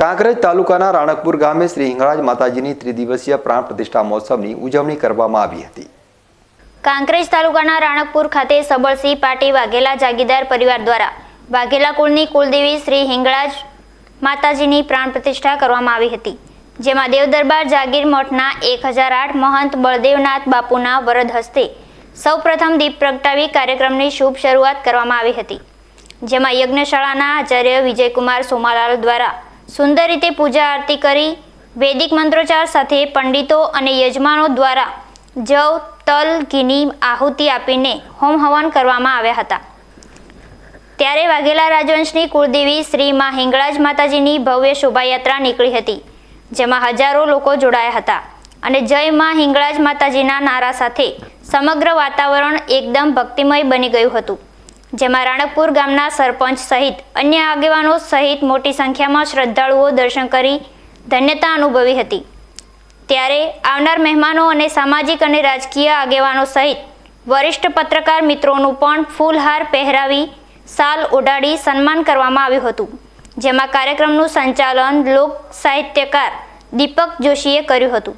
કાંકરેજ તાલુકાના રાણકપુર ગામે શ્રી હિંગળાજ માતાજીની ત્રિદિવસીય પ્રાણ પ્રતિષ્ઠા મહોત્સવની ઉજવણી કરવામાં આવી હતી. કાંકરેજ તાલુકાના રાણકપુર ખાતે સબળસિંહ પાટી વાઘેલા જાગીરદાર પરિવાર દ્વારા વાઘેલા કુળની કુલદેવી શ્રી હિંગળાજ માતાજીની પ્રાણ પ્રતિષ્ઠા કરવામાં આવી હતી, જેમાં દેવદરબાર જાગીર મઠના એક હજાર આઠ મહંત બળદેવનાથ બાપુના વરદ હસ્તે સૌપ્રથમ દીપ પ્રગટાવી કાર્યક્રમની શુભ શરૂઆત કરવામાં આવી હતી, જેમાં યજ્ઞશાળાના આચાર્ય વિજયકુમાર સોમાલાલ દ્વારા સુંદર રીતે પૂજા આરતી કરી વૈદિક મંત્રોચ્ચાર સાથે પંડિતો અને યજમાનો દ્વારા જવ, તલ ઘીની આહુતિ આપીને હોમ હવન કરવામાં આવ્યા હતા. ત્યારે વાઘેલા રાજવંશની કુળદેવી શ્રી માં હિંગળાજ માતાજીની ભવ્ય શોભાયાત્રા નીકળી હતી, જેમાં હજારો લોકો જોડાયા હતા અને જય માં હિંગળાજ માતાજીના નારા સાથે સમગ્ર વાતાવરણ એકદમ ભક્તિમય બની ગયું હતું. જેમાં રાણકપુર ગામના સરપંચ સહિત અન્ય આગેવાનો સહિત મોટી સંખ્યામાં શ્રદ્ધાળુઓ દર્શન કરી ધન્યતા અનુભવી હતી. ત્યારે આવનાર મહેમાનો અને સામાજિક અને રાજકીય આગેવાનો સહિત વરિષ્ઠ પત્રકાર મિત્રોનું પણ ફૂલહાર પહેરાવી સાલ ઉડાડી સન્માન કરવામાં આવ્યું હતું, જેમાં કાર્યક્રમનું સંચાલન લોક સાહિત્યકાર દીપક જોશીએ કર્યું હતું.